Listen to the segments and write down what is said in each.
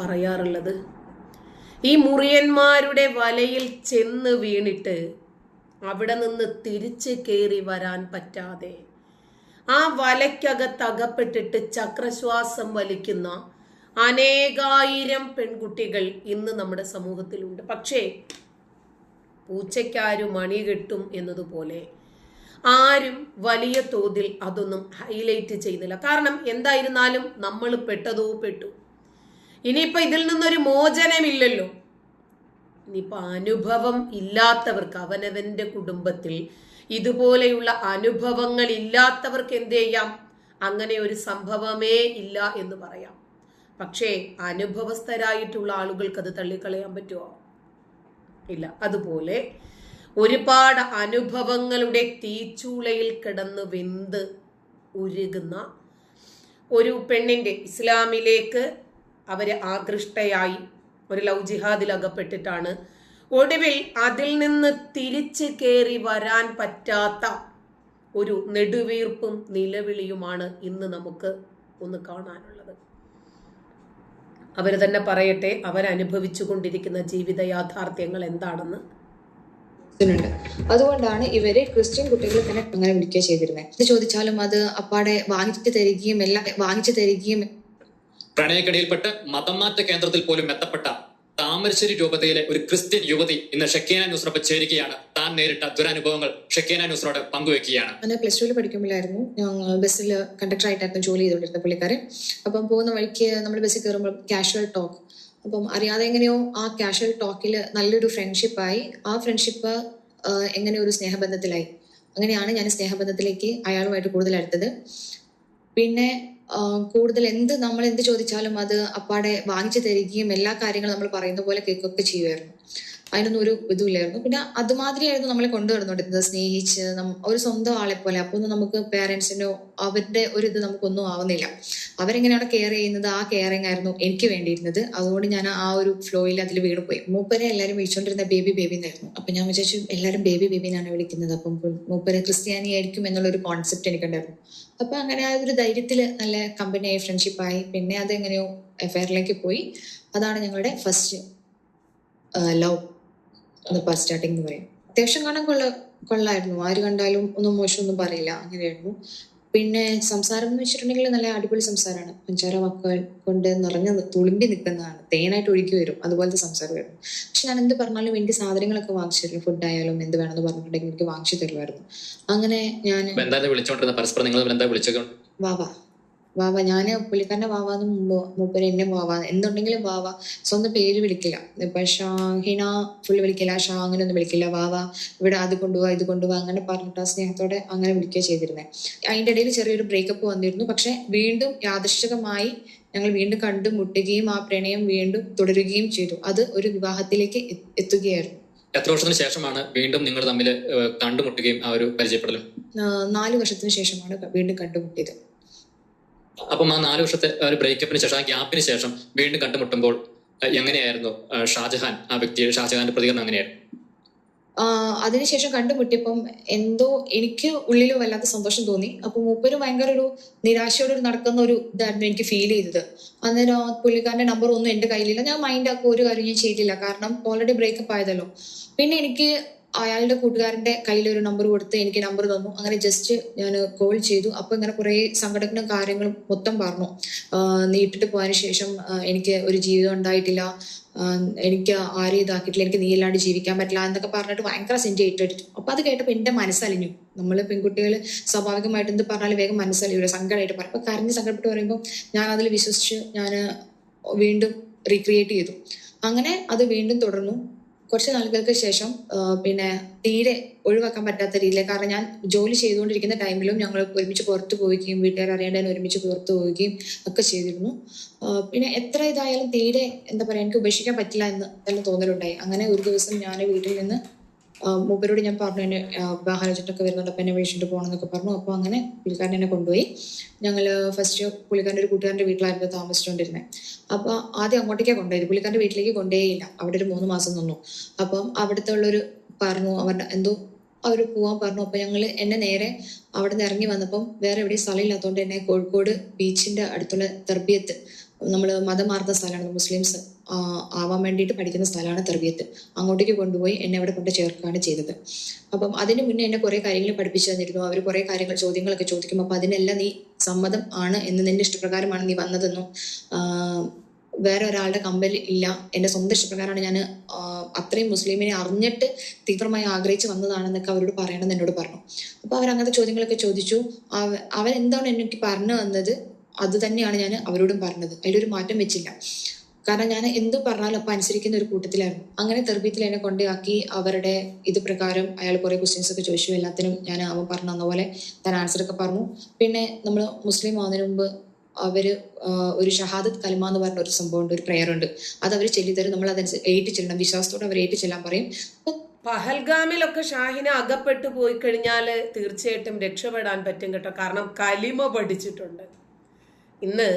പറയാറുള്ളത്. ഈ മുറിയന്മാരുടെ വലയിൽ ചെന്ന് വീണിട്ട് അവിടെ നിന്ന് തിരിച്ച് കയറി വരാൻ പറ്റാതെ ആ വലയ്ക്കകത്ത് അകപ്പെട്ടിട്ട് ചക്രശ്വാസം വലിക്കുന്ന അനേകായിരം പെൺകുട്ടികൾ ഇന്ന് നമ്മുടെ സമൂഹത്തിലുണ്ട്. പക്ഷേ പൂച്ചയ്ക്കാരു മണി കെട്ടും എന്നതുപോലെ ആരും വലിയ തോതിൽ അതൊന്നും ഹൈലൈറ്റ് ചെയ്യുന്നില്ല കാരണം എന്തായിരുന്നാലും നമ്മൾ പെട്ടതോ പെട്ടു. ഇനിയിപ്പോൾ ഇതിൽ നിന്നൊരു മോചനമില്ലല്ലോ. ഇനിയിപ്പോൾ അനുഭവം ഇല്ലാത്തവർക്ക് അവനവന്റെ കുടുംബത്തിൽ ഇതുപോലെയുള്ള അനുഭവങ്ങൾ ഇല്ലാത്തവർക്ക് എന്ത് ചെയ്യാം? അങ്ങനെ ഒരു സംഭവമേ ഇല്ല എന്ന് പറയാം. പക്ഷേ അനുഭവസ്ഥരായിട്ടുള്ള ആളുകൾക്ക് അത് തള്ളിക്കളയാൻ പറ്റുമോ ഇല്ല. അതുപോലെ ഒരുപാട് അനുഭവങ്ങളുടെ തീച്ചൂളയിൽ കിടന്ന് വെന്ത് ഉരുകുന്ന ഒരു പെണ്ണിന്റെ ഇസ്ലാമിലേക്ക് അവർ ആകൃഷ്ടയായി ഒരു ലവ് ജിഹാദിൽ അകപ്പെട്ടിട്ടാണ്. ഒടുവിൽ അതിൽ നിന്ന് തിരിച്ചു കയറി വരാൻ പറ്റാത്ത ഒരു നെടുവീർപ്പും നിലവിളിയുമാണ് ഇന്ന് നമുക്ക് ഒന്ന് കാണാനുള്ളത്. അവർ തന്നെ പറയട്ടെ അവരനുഭവിച്ചു കൊണ്ടിരിക്കുന്ന ജീവിത യാഥാർത്ഥ്യങ്ങൾ എന്താണെന്ന്. ണ്ട് അതുകൊണ്ടാണ് ഇവരെ ക്രിസ്ത്യൻ കുട്ടികളെ തന്നെ അങ്ങനെ വിളിക്കുക ചെയ്തിരുന്നത് ചോദിച്ചാലും അത് അപ്പാടെ വാങ്ങിച്ചു തരികയും എല്ലാം വാങ്ങിച്ചു തരികയും പ്രണയക്കടിയിൽപ്പെട്ട് മതംമാറ്റ കേന്ദ്രത്തിൽ പോലും എത്തപ്പെട്ട താമരശ്ശേരി രൂപതയിലെ ഒരു ക്രിസ്ത്യൻ യുവതി ഇന്ന് ഷെക്കേന ന്യൂസ്രോട് ചേരുകയാണ്. താൻ നേരിട്ട ദുരനുഭവങ്ങൾ ഷെക്കേന ന്യൂസിനോട് പങ്കുവെക്കുകയാണ്. ഞാൻ പ്ലസ് ടുവിൽ പഠിക്കുമ്പോഴായിരുന്നു. ബസ്സിൽ കണ്ടക്ടർ ആയിട്ടായിരുന്നു ജോലി ചെയ്തുകൊണ്ടിരുന്ന പുള്ളിക്കാരൻ. അപ്പം പോകുന്ന വഴിക്ക് നമ്മൾ ബസ്സിൽ കയറുമ്പോൾ കാഷ്വൽ ടോക്ക് അപ്പം അറിയാതെ എങ്ങനെയോ ആ കാഷ്വൽ ടോക്കിൽ നല്ലൊരു ഫ്രണ്ട്ഷിപ്പായി ആ ഫ്രണ്ട്ഷിപ്പ് എങ്ങനെ ഒരു സ്നേഹബന്ധത്തിലായി? അങ്ങനെയാണ് ഞാൻ സ്നേഹബന്ധത്തിലേക്ക് അയാളുമായിട്ട് കൂടുതൽ അടുത്തത്. പിന്നെ കൂടുതൽ എന്ത് നമ്മൾ എന്ത് ചോദിച്ചാലും അത് അപ്പാടെ വാങ്ങിച്ചു തരികയും എല്ലാ കാര്യങ്ങളും നമ്മൾ പറയുന്ന പോലെ കേൾക്കുകയൊക്കെ ചെയ്യുമായിരുന്നു അതിനൊന്നും ഒരു ഇതുമില്ലായിരുന്നു. പിന്നെ അതുമാതിരിയായിരുന്നു നമ്മളെ കൊണ്ടുവരുന്നുണ്ടിരുന്നത് സ്നേഹിച്ച് ഒരു സ്വന്തം ആളെ പോലെ. അപ്പൊ ഒന്നും നമുക്ക് പേരൻസിനോ അവരുടെ ഒരു ഇത് നമുക്കൊന്നും ആവുന്നില്ല. അവരെങ്ങനെയാണ് കെയർ ചെയ്യുന്നത്? ആ കെയറിങ് ആയിരുന്നു എനിക്ക് വേണ്ടിയിരുന്നത്. അതുകൊണ്ട് ഞാൻ ആ ഒരു ഫ്ലോയിൽ അതിൽ വീണ് പോയി. മൂപ്പരെ എല്ലാവരും വിളിച്ചോണ്ടിരുന്ന ബേബി ബേബി എന്നായിരുന്നു അപ്പൊ ഞാൻ വിചാരിച്ചു എല്ലാവരും ബേബി ബേബിനാണ് വിളിക്കുന്നത്. അപ്പം മൂപ്പരെ ക്രിസ്ത്യാനി ആയിരിക്കും എന്നുള്ള ഒരു കോൺസെപ്റ്റ് എനിക്കുണ്ടായിരുന്നു. അപ്പൊ അങ്ങനെ ആ ഒരു ധൈര്യത്തിൽ നല്ല കമ്പനിയായി ഫ്രണ്ട്ഷിപ്പായി പിന്നെ അത് എങ്ങനെയോ എഫയറിലേക്ക് പോയി. അതാണ് ഞങ്ങളുടെ ഫസ്റ്റ് ലവ് ഫസ്റ്റ് സ്റ്റാർട്ടിങ് എന്ന് പറയും അത്യാവശ്യം കാണാൻ കൊള്ള കൊള്ളായിരുന്നു. ആര് കണ്ടാലും ഒന്നും മോശമൊന്നും പറയില്ല. അങ്ങനെയായിരുന്നു. പിന്നെ സംസാരം എന്ന് വെച്ചിട്ടുണ്ടെങ്കിൽ നല്ല അടിപൊളി സംസാരമാണ് പഞ്ചാര വാക്കുകൾ കൊണ്ട് നിറഞ്ഞ് തുളുമ്പി നിൽക്കുന്നതാണ്. തേനായിട്ട് ഒഴുകി വരും. അതുപോലത്തെ സംസാരമായിരുന്നു പക്ഷെ ഞാൻ എന്ത് പറഞ്ഞാലും എനിക്ക് സാധനങ്ങളൊക്കെ വാങ്ങിച്ചു തരും. ഫുഡ് ആയാലും എന്ത് വേണമെന്ന് പറഞ്ഞിട്ടുണ്ടെങ്കിൽ എനിക്ക് വാങ്ങിച്ചു തരുമായിരുന്നു. അങ്ങനെ ഞാൻ വിളിച്ചോണ്ടിരുന്ന പരസ്പരം നിങ്ങൾ എന്താ വാ വാവ വാവ ഞാൻ പുള്ളിക്കാരന്റെ വാവാന്ന് മുമ്പ് മൂപ്പര് എന്നെ വാവ എന്തുണ്ടെങ്കിലും വാവ. സ്വന്തം പേര് വിളിക്കില്ല. ഇപ്പൊ ഷാഹിന ഫുള്ള് വിളിക്കില്ല ഷാ അങ്ങനെ ഒന്നും വിളിക്കില്ല. വാവ ഇവിടെ അത് കൊണ്ടുപോവാ ഇത് കൊണ്ടുപോവാ അങ്ങനെ പറഞ്ഞിട്ട് സ്നേഹത്തോടെ അങ്ങനെ വിളിക്കുക ചെയ്തിരുന്നത് അതിന്റെ ഇടയിൽ ചെറിയൊരു ബ്രേക്കപ്പ് വന്നിരുന്നു. പക്ഷെ വീണ്ടും യാദൃശ്ചികമായി ഞങ്ങൾ വീണ്ടും കണ്ടുമുട്ടുകയും ആ പ്രണയം വീണ്ടും തുടരുകയും ചെയ്തു. അത് ഒരു വിവാഹത്തിലേക്ക് എത്തുകയായിരുന്നു. എത്ര വർഷത്തിന് ശേഷമാണ് വീണ്ടും നിങ്ങൾ തമ്മിൽ കണ്ടുമുട്ടുകയും ആ ഒരു പരിചയപ്പെടലും? നാല് വർഷത്തിന് ശേഷമാണ് വീണ്ടും കണ്ടുമുട്ടിയത്. അപ്പം ആ നാല് വർഷത്തെ ഒരു ബ്രേക്കപ്പിന് ശേഷം ആ ഗ്യാപ്പിന് ശേഷം വീണ്ടും കണ്ടുമുട്ടുമ്പോൾ എങ്ങനെയായിരുന്നു ഷാജഹാൻ ആ വ്യക്തി ഷാജഹാന്റെ പ്രതികരണം എങ്ങനെയായിരുന്നു? അതിനുശേഷം കണ്ടുമുട്ടിയപ്പം എന്തോ എനിക്ക് ഉള്ളിൽ വല്ലാത്ത സന്തോഷം തോന്നി. അപ്പൊ മൂപ്പര് ഭയങ്കര ഒരു നിരാശയോടെ നടക്കുന്ന ഒരു ഇതായിരുന്നു എനിക്ക് ഫീൽ ചെയ്തത്. അന്നേരം പുള്ളിക്കാരന്റെ നമ്പർ ഒന്നും എന്റെ കയ്യിലില്ല. ഞാൻ മൈൻഡ് ആക്കുക ഒരു കാര്യം ഞാൻ ചെയ്തില്ല. കാരണം ഓൾറെഡി ബ്രേക്കപ്പ് ആയതല്ലോ. പിന്നെ എനിക്ക് അയാളുടെ കൂട്ടുകാരന്റെ കയ്യിൽ ഒരു നമ്പർ കൊടുത്ത് എനിക്ക് നമ്പർ തന്നു. അങ്ങനെ ജസ്റ്റ് ഞാൻ കോൾ ചെയ്തു. അപ്പൊ ഇങ്ങനെ കുറെ സങ്കടങ്ങളും കാര്യങ്ങളും മൊത്തം പറഞ്ഞു. നീട്ടിട്ട് പോയതിനു ശേഷം എനിക്ക് ഒരു ജീവിതം ഉണ്ടായിട്ടില്ല. എനിക്ക് ആരും ഇതാക്കിയിട്ടില്ല. എനിക്ക് നീ ഇല്ലാണ്ട് ജീവിക്കാൻ പറ്റില്ല എന്നൊക്കെ പറഞ്ഞിട്ട് ഭയങ്കര സെന്റ് ഏറ്റെടുത്തു അപ്പൊ അത് കേട്ടപ്പോ എന്റെ മനസ്സലിഞ്ഞു. നമ്മൾ പെൺകുട്ടികൾ സ്വാഭാവികമായിട്ട് എന്ത് പറഞ്ഞാലും വേഗം മനസ്സലിയൂല. സങ്കടമായിട്ട് പറയും. അപ്പൊ കരഞ്ഞ് സങ്കടപ്പെട്ട് പറയുമ്പോൾ ഞാൻ അതിൽ വിശ്വസിച്ച് ഞാൻ വീണ്ടും റീക്രിയേറ്റ് ചെയ്തു. അങ്ങനെ അത് വീണ്ടും തുടർന്നു. കുറച്ച് നാളുകൾക്ക് ശേഷം പിന്നെ തീരെ ഒഴിവാക്കാൻ പറ്റാത്ത രീതിയിൽ കാരണം ഞാൻ ജോലി ചെയ്തുകൊണ്ടിരിക്കുന്ന ടൈമിലും ഞങ്ങൾ ഒരുമിച്ച് പുറത്തു പോവുകയും വീട്ടുകാർ അറിയാണ്ട് തന്നെ ഒരുമിച്ച് പുറത്തു പോവുകയും ഒക്കെ ചെയ്തിരുന്നു. പിന്നെ എത്ര ഇതായാലും തീരെ എന്താ പറയാ എനിക്ക് ഉപേക്ഷിക്കാൻ പറ്റില്ല എന്ന് തന്നെ തോന്നലുണ്ടായി. അങ്ങനെ ഒരു ദിവസം ഞാൻ വീട്ടിൽ നിന്ന് മൂപ്പരോട് ഞാൻ പറഞ്ഞു എന്നെ വിവാഹാലോചനൊക്കെ വരുന്നുണ്ട് അപ്പൊ എന്നെ വിളിച്ചിട്ട് പോകണം എന്നൊക്കെ പറഞ്ഞു. അപ്പോൾ അങ്ങനെ പുള്ളിക്കാരൻ എന്നെ കൊണ്ടുപോയി. ഞങ്ങൾ ഫസ്റ്റ് പുള്ളിക്കാരന്റെ ഒരു കൂട്ടുകാരന്റെ വീട്ടിലായിരുന്നു താമസിച്ചുകൊണ്ടിരുന്നത് അപ്പോൾ ആദ്യം അങ്ങോട്ടേക്കാണ് കൊണ്ടുപോയത്. പുള്ളിക്കാരന്റെ വീട്ടിലേക്ക് കൊണ്ടുപോയില്ല അവിടെ ഒരു മൂന്ന് മാസം നിന്നു. അപ്പം അവിടുത്തെ ഉള്ളൊരു പറഞ്ഞു അവരുടെ എന്തോ അവർ പോവാൻ പറഞ്ഞു. അപ്പൊ ഞങ്ങൾ എന്നെ നേരെ അവിടെ നിന്ന് ഇറങ്ങി വന്നപ്പം വേറെ എവിടെയും സ്ഥലം ഇല്ലാത്തതുകൊണ്ട് എന്നെ കോഴിക്കോട് ബീച്ചിന്റെ അടുത്തുള്ള തെർബിയത്ത് നമ്മൾ മതം മാറുന്ന സ്ഥലമാണ്. മുസ്ലിംസ് ആവാൻ വേണ്ടിയിട്ട് പഠിക്കുന്ന സ്ഥലമാണ് തെർബിയത്ത്. അങ്ങോട്ടേക്ക് കൊണ്ടുപോയി എന്നെ അവിടെ കൊണ്ട് ചേർക്കുകയാണ് ചെയ്തത്. അപ്പം അതിന് മുന്നേ എന്നെ കുറേ കാര്യങ്ങൾ പഠിപ്പിച്ചു തന്നിരുന്നു. അവർ കുറേ കാര്യങ്ങൾ ചോദ്യങ്ങളൊക്കെ ചോദിക്കും അപ്പം അതിനെല്ലാം നീ സമ്മതം ആണ് എന്ന് നിന്റെ ഇഷ്ടപ്രകാരമാണ് നീ വന്നതെന്നും വേറെ ഒരാളുടെ കമ്പൽ ഇല്ല. എന്റെ സ്വന്തം ഇഷ്ടപ്രകാരമാണ് ഞാൻ അത്രയും മുസ്ലിമിനെ അറിഞ്ഞിട്ട് തീവ്രമായി ആഗ്രഹിച്ച് വന്നതാണെന്നൊക്കെ അവരോട് പറയണമെന്ന് എന്നോട് പറഞ്ഞു. അപ്പോൾ അങ്ങനത്തെ ചോദ്യങ്ങളൊക്കെ ചോദിച്ചു. അവരെന്താണ് എനിക്ക് പറഞ്ഞു തന്നത്? അത് തന്നെയാണ് ഞാൻ അവരോടും പറഞ്ഞത്. അതിലൊരു മാറ്റം വെച്ചില്ല. കാരണം ഞാൻ എന്ത് പറഞ്ഞാലും അപ്പം അനുസരിക്കുന്ന ഒരു കൂട്ടത്തിലായിരുന്നു. അങ്ങനെ തെർബീത്തിൽ എന്നെ കൊണ്ടാക്കി അവരുടെ ഇത് പ്രകാരം അയാൾ കുറേ ക്വസ്റ്റ്യൻസ് ഒക്കെ ചോദിച്ചു. എല്ലാത്തിനും ഞാൻ അവൻ പറഞ്ഞു തന്നപോലെ താൻ ആൻസർ ഒക്കെ പറഞ്ഞു. പിന്നെ നമ്മൾ മുസ്ലിം ആവുന്നതിന് മുമ്പ് അവർ ഒരു ഷഹാദത്ത് കലിമ എന്ന് പറഞ്ഞ ഒരു സംഭവം ഉണ്ട് ഒരു പ്രെയർ ഉണ്ട്. അത് അവർ ചൊല്ലിത്തരും. നമ്മൾ അതനുസരിച്ച് ഏറ്റ് ചെല്ലണം വിശ്വാസത്തോടെ അവർ ഏറ്റ് ചെല്ലാൻ പറയും പഹൽഗാമിലൊക്കെ ഷാഹിന അകപ്പെട്ടു പോയി കഴിഞ്ഞാൽ തീർച്ചയായിട്ടും രക്ഷപ്പെടാൻ പറ്റും കേട്ടോ. കാരണം കലിമ പഠിച്ചിട്ടുണ്ട്. ഇന്ന്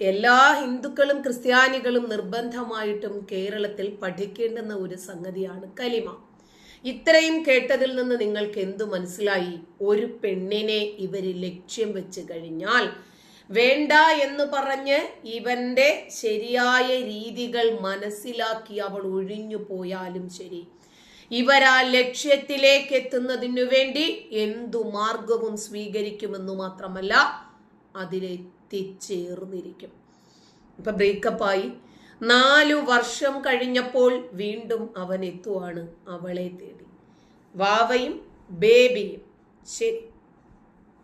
എല്ലാ ഹിന്ദുക്കളും ക്രിസ്ത്യാനികളും നിർബന്ധമായിട്ടും കേരളത്തിൽ പഠിക്കേണ്ടുന്ന ഒരു സംഗതിയാണ് കലിമ. ഇത്രയും കേട്ടതിൽ നിന്ന് നിങ്ങൾക്ക് എന്തു മനസ്സിലായി? ഒരു പെണ്ണിനെ ഇവർ ലക്ഷ്യം വെച്ച് കഴിഞ്ഞാൽ വേണ്ട എന്ന് പറഞ്ഞ് ഇവന്റെ ശരിയായ രീതികൾ മനസ്സിലാക്കി അവൾ ഒഴിഞ്ഞു പോയാലും ശരി. ഇവരാ ലക്ഷ്യത്തിലേക്ക് എത്തുന്നതിനു വേണ്ടി എന്തു മാർഗവും സ്വീകരിക്കുമെന്നു മാത്രമല്ല അതിലെത്തിച്ചേർന്നിരിക്കും ഇപ്പൊ ബ്രേക്കപ്പായി. നാലു വർഷം കഴിഞ്ഞപ്പോൾ വീണ്ടും അവൻ എത്തുവാണ് അവളെ തേടി. വാവയും ബേബിയും. ശരി.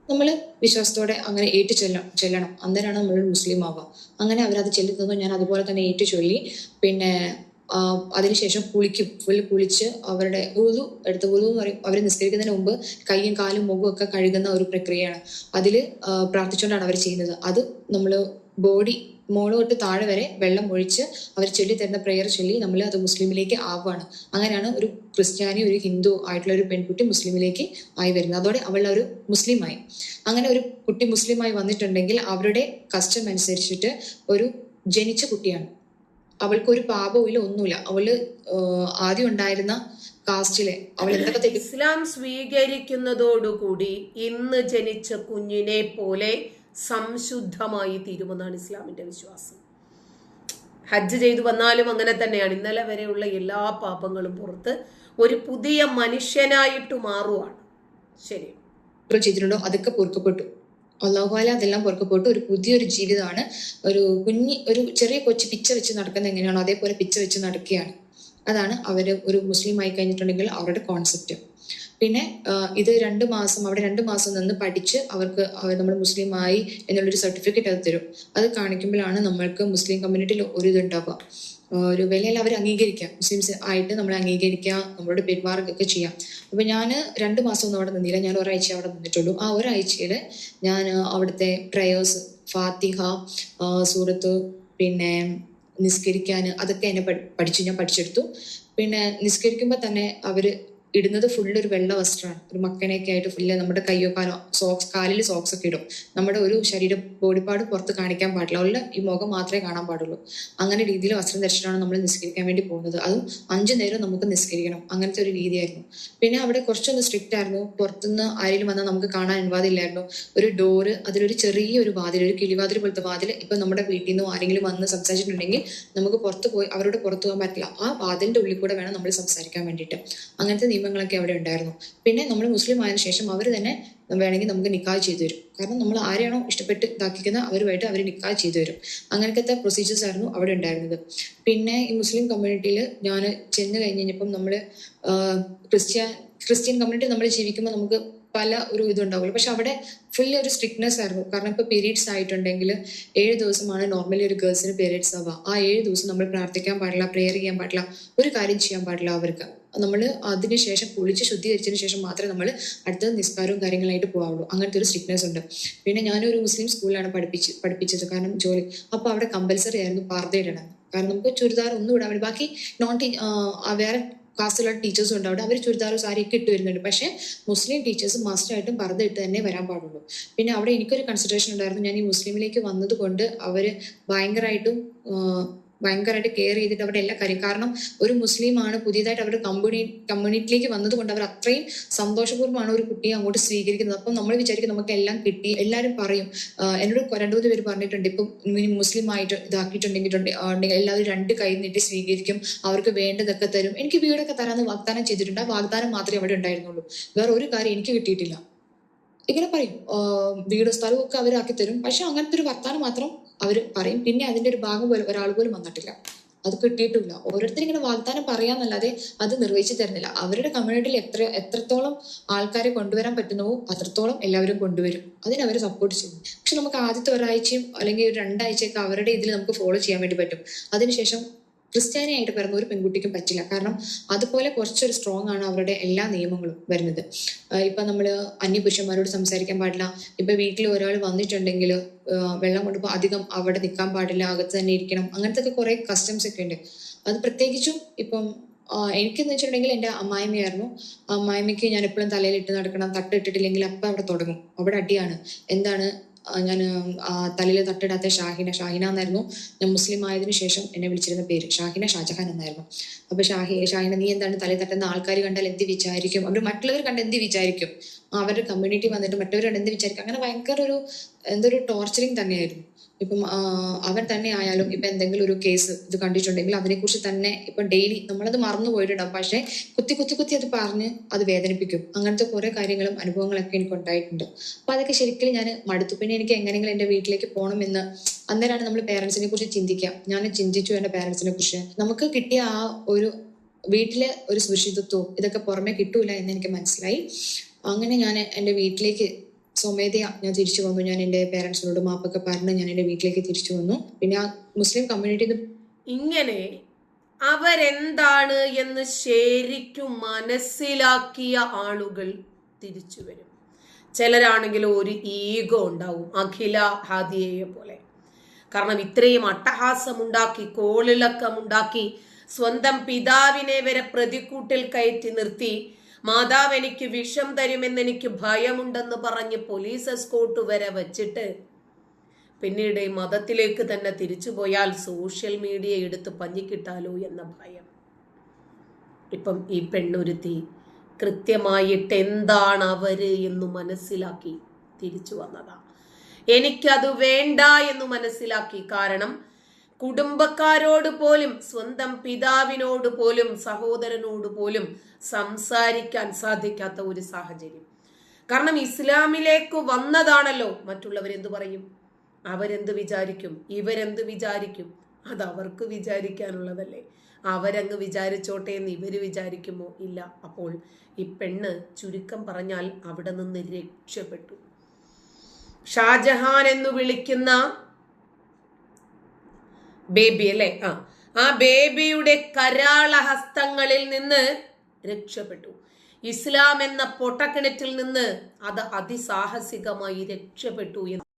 നമ്മൾ വിശ്വാസത്തോടെ അങ്ങനെ ഏറ്റു ചെല്ലണം ചെല്ലണം. അന്നേരമാണ് നമ്മൾ മുസ്ലിം ആവുക. അങ്ങനെ അവരത് ചെല്ലുന്നതും ഞാൻ അതുപോലെ തന്നെ ഏറ്റു ചൊല്ലി. പിന്നെ അതിനുശേഷം കുളിക്കും. ഫുൾ കുളിച്ച് അവരുടെ ഉതു എടുത്ത ഉതു എന്ന് പറയും. അവർ നിസ്കരിക്കുന്നതിന് മുമ്പ് കൈയും കാലും മുഖവും ഒക്കെ കഴുകുന്ന ഒരു പ്രക്രിയയാണ്. അതിൽ പ്രാർത്ഥിച്ചുകൊണ്ടാണ് അവർ ചെയ്യുന്നത്. അത് നമ്മൾ ബോഡി മോൾ തൊട്ട് താഴെ വരെ വെള്ളം ഒഴിച്ച് അവർ ചൊല്ലി തരുന്ന പ്രെയർ ചൊല്ലി നമ്മൾ അത് മുസ്ലിമിലേക്ക് ആവുകയാണ് അങ്ങനെയാണ് ഒരു ക്രിസ്ത്യാനി ഒരു ഹിന്ദു ആയിട്ടുള്ള ഒരു പെൺകുട്ടി മുസ്ലിമിലേക്ക് ആയി വരുന്നത്. അതോടെ അവൾ ഒരു മുസ്ലിമായി. അങ്ങനെ ഒരു കുട്ടി മുസ്ലിമായി വന്നിട്ടുണ്ടെങ്കിൽ അവരുടെ കസ്റ്റം അനുസരിച്ചിട്ട് ഒരു ജനിച്ച കുട്ടിയാണ്. അവൾക്ക് ഒരു പാപവും ഇല്ല ഒന്നുമില്ല. അവൾ ആദ്യം ഉണ്ടായിരുന്ന കാസ്റ്റിലെ അവൾ എന്തൊക്കെ ഇസ്ലാം സ്വീകരിക്കുന്നതോടുകൂടി ഇന്ന് ജനിച്ച കുഞ്ഞിനെ പോലെ സംശുദ്ധമായി തീരുമെന്നാണ് ഇസ്ലാമിന്റെ വിശ്വാസം. ഹജ്ജ് ചെയ്തു വന്നാലും അങ്ങനെ തന്നെയാണ്. ഇന്നലെ വരെയുള്ള എല്ലാ പാപങ്ങളും പുറത്ത് ഒരു പുതിയ മനുഷ്യനായിട്ട് മാറുവാണ്. ശരി. ചെയ്തിട്ടുണ്ടോ? അതൊക്കെ പൊറുക്കപ്പെട്ടു. അള്ളാഹുല അതെല്ലാം പൊറുക്കപ്പെട്ടു. ഒരു പുതിയൊരു ജീവിതമാണ്. ഒരു കുഞ്ഞി ഒരു ചെറിയ കൊച്ചു പിച്ച വെച്ച് നടക്കുന്ന എങ്ങനെയാണോ അതേപോലെ പിച്ച വെച്ച് നടക്കുകയാണ്. അതാണ് അവർ ഒരു മുസ്ലിം ആയി കഴിഞ്ഞിട്ടുണ്ടെങ്കിൽ അവരുടെ കോൺസെപ്റ്റ് പിന്നെ ഇത് രണ്ട് മാസം അവിടെ രണ്ട് മാസം നിന്ന് പഠിച്ച് അവർക്ക് നമ്മൾ മുസ്ലിം ആയി എന്നുള്ളൊരു സർട്ടിഫിക്കറ്റ് അത് തരും. അത് കാണിക്കുമ്പോഴാണ് നമ്മൾക്ക് മുസ്ലിം കമ്മ്യൂണിറ്റിയിൽ ഒരു ഇതുണ്ടാവുക. ഒരു വിലയിൽ അവർ അംഗീകരിക്കാം. മുസ്ലിംസ് ആയിട്ട് നമ്മൾ അംഗീകരിക്കുക നമ്മളോട് പെരുമാറുകയൊക്കെ ചെയ്യാം. അപ്പൊ ഞാൻ രണ്ട് മാസം ഒന്നും അവിടെ നിന്നില്ല. ഞാൻ ഒരാഴ്ച അവിടെ നിന്നിട്ടുള്ളൂ. ആ ഒരാഴ്ചയിൽ ഞാൻ അവിടുത്തെ പ്രയേഴ്സ് ഫാത്തിഹ സൂറത്ത് പിന്നെ നിസ്കരിക്കാൻ അതൊക്കെ എന്നെ പഠിച്ചു ഞാൻ പഠിച്ചെടുത്തു. പിന്നെ നിസ്കരിക്കുമ്പോൾ തന്നെ അവർ ഇടുന്നത് ഫുള്ള് ഒരു വെള്ള വസ്ത്രമാണ്. ഒരു മക്കനെയൊക്കെ ആയിട്ട് ഫുള്ള് നമ്മുടെ കയ്യോ കാലോ സോക്സ് കാലിൽ സോക്സ് ഒക്കെ ഇടും. നമ്മുടെ ഒരു ശരീര ബോഡിപ്പാട് പുറത്ത് കാണിക്കാൻ പാടില്ല. ഉള്ള ഈ മുഖം മാത്രമേ കാണാൻ പാടുള്ളൂ. അങ്ങനെ രീതിയിൽ വസ്ത്രം ധരിച്ചിട്ടാണ് നമ്മൾ നിസ്കരിക്കാൻ വേണ്ടി പോകുന്നത്. അതും അഞ്ചു നേരം നമുക്ക് നിസ്കരിക്കണം. അങ്ങനത്തെ ഒരു രീതിയായിരുന്നു. പിന്നെ അവിടെ കുറച്ചൊന്ന് സ്ട്രിക്റ്റ് ആയിരുന്നു. പുറത്തുനിന്ന് ആരെങ്കിലും വന്നാൽ നമുക്ക് കാണാൻ അനുവാദമില്ലായിരുന്നു. ഒരു ഡോറ് അതിലൊരു ചെറിയ ഒരു വാതിൽ ഒരു കിളിവാതിൽ പോലത്തെ വാതിൽ ഇപ്പൊ നമ്മുടെ വീട്ടിൽ നിന്നോ ആരെങ്കിലും വന്ന് സംസാരിച്ചിട്ടുണ്ടെങ്കിൽ നമുക്ക് പുറത്ത് പോയി അവരോട് പുറത്തു പോകാൻ പറ്റില്ല. ആ വാതിലിന്റെ ഉള്ളിൽ കൂടെ വേണം നമ്മൾ സംസാരിക്കാൻ വേണ്ടിയിട്ട്. അങ്ങനത്തെ നിയമങ്ങളൊക്കെ അവിടെ ഉണ്ടായിരുന്നു. പിന്നെ നമ്മൾ മുസ്ലിം ആയതിനു ശേഷം അവർ തന്നെ വേണമെങ്കിൽ നമുക്ക് നിക്കാഹ് ചെയ്തു തരും. കാരണം നമ്മൾ ആരെയാണോ ഇഷ്ടപ്പെട്ട് ഇതാക്കിക്കുന്നത് അവരുമായിട്ട് അവർ നിക്കാഹ് ചെയ്തു തരും. അങ്ങനത്തെ പ്രൊസീജിയേഴ്സ് ആയിരുന്നു അവിടെ ഉണ്ടായിരുന്നത്. പിന്നെ ഈ മുസ്ലിം കമ്മ്യൂണിറ്റിയിൽ ഞാൻ ചെന്ന് കഴിഞ്ഞ് കഴിഞ്ഞപ്പം നമ്മൾ ക്രിസ്ത്യ ക്രിസ്ത്യൻ കമ്മ്യൂണിറ്റി നമ്മൾ ജീവിക്കുമ്പോൾ നമുക്ക് പല ഒരു ഇതുണ്ടാവുള്ളൂ പക്ഷെ അവിടെ ഫുൾ ഒരു സ്ട്രിക്ട്നെസ് ആയിരുന്നു. കാരണം ഇപ്പൊ പീരീഡ്സ് ആയിട്ടുണ്ടെങ്കിൽ ഏഴ് ദിവസമാണ് നോർമലി ഒരു ഗേൾസിന് പീരീഡ്സ് ആവുക. ആ ഏഴ് ദിവസം നമ്മൾ പ്രാർത്ഥിക്കാൻ പാടില്ല പ്രെയർ ചെയ്യാൻ പാടില്ല ഒരു കാര്യം ചെയ്യാൻ പാടില്ല അവർക്ക്. നമ്മൾ അതിനുശേഷം കുളിച്ച് ശുദ്ധീകരിച്ചതിന് ശേഷം മാത്രമേ നമ്മൾ അടുത്ത നിസ്കാരവും കാര്യങ്ങളായിട്ട് പോകാവുള്ളൂ അങ്ങനത്തെ ഒരു സ്ട്രിക്ട്നെസ് ഉണ്ട്. പിന്നെ ഞാനൊരു മുസ്ലിം സ്കൂളിലാണ് പഠിപ്പിച്ച് പഠിപ്പിച്ചത്. കാരണം ജോലി. അപ്പോൾ അവിടെ കമ്പൽസറി ആയിരുന്നു പാർദ ഇടണം കാരണം നമുക്ക് ചുരിദാർ ഒന്നും ഇടാൻ വേണ്ടി ബാക്കി നോൺ വേറെ ക്ലാസ്സിലുള്ള ടീച്ചേഴ്സും ഉണ്ട് അവിടെ അവർ ചുരിദാറും സാരിയൊക്കെ ഇട്ട് വരുന്നുണ്ട്. പക്ഷേ മുസ്ലിം ടീച്ചേഴ്സ് മസ്റ്റായിട്ടും പർദ്ദ ഇട്ട് തന്നെ വരാൻ പാടുള്ളൂ. പിന്നെ അവിടെ എനിക്കൊരു കൺസിഡറേഷൻ ഉണ്ടായിരുന്നു. ഞാൻ ഈ മുസ്ലിമിലേക്ക് വന്നത് കൊണ്ട് അവർ ഭയങ്കരമായിട്ടും ഭയങ്കരമായിട്ട് കെയർ ചെയ്തിട്ട് അവരുടെ എല്ലാ കാര്യം. കാരണം ഒരു മുസ്ലിമാണ് പുതിയതായിട്ട് അവരുടെ കമ്മ്യൂണി കമ്മ്യൂണിറ്റിയിലേക്ക് വന്നതുകൊണ്ട് അവർ അത്രയും സന്തോഷപൂർവമാണ് ഒരു കുട്ടിയെ അങ്ങോട്ട് സ്വീകരിക്കുന്നത്. അപ്പം നമ്മൾ വിചാരിക്കും നമുക്ക് എല്ലാം കിട്ടി. എല്ലാവരും പറയും എന്നോട് രണ്ടു മൂന്ന് പേര് പറഞ്ഞിട്ടുണ്ട്. ഇപ്പം മുസ്ലിം ആയിട്ട് ഇതാക്കിയിട്ടുണ്ടെങ്കിൽ എല്ലാവരും രണ്ട് കൈ നീട്ടി സ്വീകരിക്കും. അവർക്ക് വേണ്ടതൊക്കെ തരും. എനിക്ക് വീടൊക്കെ തരാമെന്ന് വാഗ്ദാനം ചെയ്തിട്ടുണ്ട്. ആ വാഗ്ദാനം മാത്രമേ അവിടെ ഉണ്ടായിരുന്നുള്ളൂ. വേറെ ഒരു കാര്യം എനിക്ക് കിട്ടിയിട്ടില്ല. ഇങ്ങനെ പറയും വീട് സ്ഥലവും ഒക്കെ അവരാക്കി തരും. പക്ഷെ അങ്ങനത്തെ ഒരു വർത്താനം മാത്രം അവർ പറയും. പിന്നെ അതിന്റെ ഒരു ഭാഗം പോലും ഒരാൾ പോലും വന്നിട്ടില്ല. അത് കിട്ടിയിട്ടില്ല ഓരോരുത്തർ ഇങ്ങനെ വാഗ്ദാനം പറയാന്നല്ലാതെ അത് നിർവഹിച്ചു തരുന്നില്ല. അവരുടെ കമ്മ്യൂണിറ്റിയിൽ എത്ര എത്രത്തോളം ആൾക്കാരെ കൊണ്ടുവരാൻ പറ്റുന്നുവോ അത്രത്തോളം എല്ലാവരും കൊണ്ടുവരും. അതിന് അവർ സപ്പോർട്ട് ചെയ്യും. പക്ഷെ നമുക്ക് ആദ്യത്തെ ഒരാഴ്ചയും അല്ലെങ്കിൽ ഒരു രണ്ടാഴ്ചയൊക്കെ അവരുടെ ഇതിൽ നമുക്ക് ഫോളോ ചെയ്യാൻ വേണ്ടി പറ്റും. അതിനുശേഷം ക്രിസ്ത്യാനിയായിട്ട് പറയുന്ന ഒരു പെൺകുട്ടിക്കും പറ്റില്ല. കാരണം അതുപോലെ കുറച്ചൊരു സ്ട്രോങ് ആണ് അവരുടെ എല്ലാ നിയമങ്ങളും വരുന്നത്. ഇപ്പൊ നമ്മൾ അന്യപുരുഷന്മാരോട് സംസാരിക്കാൻ പാടില്ല. ഇപ്പൊ വീട്ടിൽ ഒരാൾ വന്നിട്ടുണ്ടെങ്കിൽ വെള്ളം കൊണ്ടുപോ അധികം അവിടെ നിൽക്കാൻ പാടില്ല അകത്ത് തന്നെ ഇരിക്കണം അങ്ങനത്തെ ഒക്കെ കുറെ കസ്റ്റംസ് ഒക്കെ ഉണ്ട്. അത് പ്രത്യേകിച്ചും ഇപ്പം എനിക്കെന്ന് വെച്ചിട്ടുണ്ടെങ്കിൽ എന്റെ അമ്മായിമ്മയായിരുന്നു. അമ്മായിമ്മയ്ക്ക് ഞാൻ എപ്പോഴും തലയിൽ ഇട്ട് നടക്കണം തട്ട് ഇട്ടിട്ടില്ലെങ്കിൽ അപ്പം അവിടെ തുടങ്ങും. അവിടെ അടിയാണ്. എന്താണ് ഞാൻ തലയിൽ തട്ടിടാത്ത ഷാഹിന ഷാഹിന എന്നായിരുന്നു. ഞാൻ മുസ്ലിം ആയതിനു ശേഷം എന്നെ വിളിച്ചിരുന്ന പേര്. ഷാഹിന ഷാജഹാൻ എന്നായിരുന്നു. അപ്പൊ ഷാഹി ഷാഹിന നീ എന്താണ് തലയിൽ തട്ടുന്ന ആൾക്കാർ കണ്ടാൽ എന്ത് വിചാരിക്കും? അവർ മറ്റുള്ളവർ കണ്ട് എന്ത് വിചാരിക്കും? അവരുടെ കമ്മ്യൂണിറ്റി വന്നിട്ട് മറ്റവരോട് എന്ത് വിചാരിക്കും? അങ്ങനെ ഭയങ്കര ഒരു എന്തൊരു ടോർച്ചറിങ് തന്നെയായിരുന്നു. ഇപ്പം അവർ തന്നെ ആയാലും ഇപ്പൊ എന്തെങ്കിലും ഒരു കേസ് ഇത് കണ്ടിട്ടുണ്ടെങ്കിൽ അതിനെക്കുറിച്ച് തന്നെ ഇപ്പൊ ഡെയിലി നമ്മളത് മറന്നു പോയിട്ടുണ്ടാവും പക്ഷെ കുത്തി കുത്തി കുത്തി അത് പറഞ്ഞ് അത് വേദനിപ്പിക്കും. അങ്ങനത്തെ കുറെ കാര്യങ്ങളും അനുഭവങ്ങളൊക്കെ എനിക്ക് ഉണ്ടായിട്ടുണ്ട്. അപ്പൊ അതൊക്കെ ശരിക്കും ഞാൻ മടുത്തു. പിന്നെ എനിക്ക് എങ്ങനെയെങ്കിലും എന്റെ വീട്ടിലേക്ക് പോകണമെന്ന് അന്നേരമാണ് നമ്മൾ പേരൻസിനെ കുറിച്ച് ചിന്തിക്കാം ഞാൻ ചിന്തിച്ചു എന്റെ പേരൻസിനെ കുറിച്ച്. നമുക്ക് കിട്ടിയ ആ ഒരു വീട്ടിലെ ഒരു സുരക്ഷിതത്വവും ഇതൊക്കെ പുറമെ കിട്ടൂല എന്ന് എനിക്ക് മനസ്സിലായി. അങ്ങനെ ഞാൻ എന്റെ വീട്ടിലേക്ക് സ്വമേധയാ ഞാൻ തിരിച്ചു വന്നു. ഞാൻ എന്റെ പേരൻസിനോട് മാപ്പൊക്കെ പറഞ്ഞ് ഞാൻ എന്റെ വീട്ടിലേക്ക് തിരിച്ചു വന്നു. പിന്നെ ആ മുസ്ലിം കമ്മ്യൂണിറ്റി ഇങ്ങനെ അവരെന്താണ് എന്ന് ശരിക്കും മനസ്സിലാക്കിയ ആളുകൾ തിരിച്ചു വരും. ചിലരാണെങ്കിൽ ഒരു ഈഗോ ഉണ്ടാവും അഖില ഹാദിയെ പോലെ. കാരണം ഇത്രയും അട്ടഹാസമുണ്ടാക്കി കോളിളക്കമുണ്ടാക്കി സ്വന്തം പിതാവിനെ വരെ പ്രതിക്കൂട്ടിൽ കയറ്റി നിർത്തി മാതാവ് എനിക്ക് വിഷം തരുമെന്ന് എനിക്ക് ഭയമുണ്ടെന്ന് പറഞ്ഞ് പോലീസ് എസ്കോട്ട് വരെ വച്ചിട്ട് പിന്നീട് ഈ മതത്തിലേക്ക് തന്നെ തിരിച്ചുപോയാൽ സോഷ്യൽ മീഡിയ എടുത്ത് പഞ്ഞിക്കിട്ടാലോ എന്ന ഭയം. ഇപ്പം ഈ പെണ്ണുരുത്തി കൃത്യമായിട്ട് എന്താണ് അവർ എന്ന് മനസ്സിലാക്കി തിരിച്ചു വന്നതാ. എനിക്കത് വേണ്ട എന്ന് മനസ്സിലാക്കി. കാരണം കുടുംബക്കാരോട് പോലും സ്വന്തം പിതാവിനോട് പോലും സഹോദരനോട് പോലും സംസാരിക്കാൻ സാധിക്കാത്ത ഒരു സാഹചര്യം. കാരണം ഇസ്ലാമിലേക്ക് വന്നതാണല്ലോ മറ്റുള്ളവരെന്തു പറയും? അവരെന്ത് വിചാരിക്കും? ഇവരെന്ത് വിചാരിക്കും? അത് അവർക്ക് വിചാരിക്കാനുള്ളതല്ലേ? അവരങ്ങ് വിചാരിച്ചോട്ടെ എന്ന് ഇവർ വിചാരിക്കുമോ? ഇല്ല. അപ്പോൾ ഈ പെണ്ണ് ചുരുക്കം പറഞ്ഞാൽ അവിടെ നിന്ന് രക്ഷപ്പെട്ടു. ഷാജഹാൻ എന്ന് വിളിക്കുന്ന ബേബി അല്ലേ? ആ. ആ ബേബിയുടെ കരാള ഹസ്തങ്ങളിൽ നിന്ന് രക്ഷപ്പെട്ടു. ഇസ്ലാം എന്ന പൊട്ടക്കിണറ്റിൽ നിന്ന് അത് അതിസാഹസികമായി രക്ഷപ്പെട്ടു എന്ന്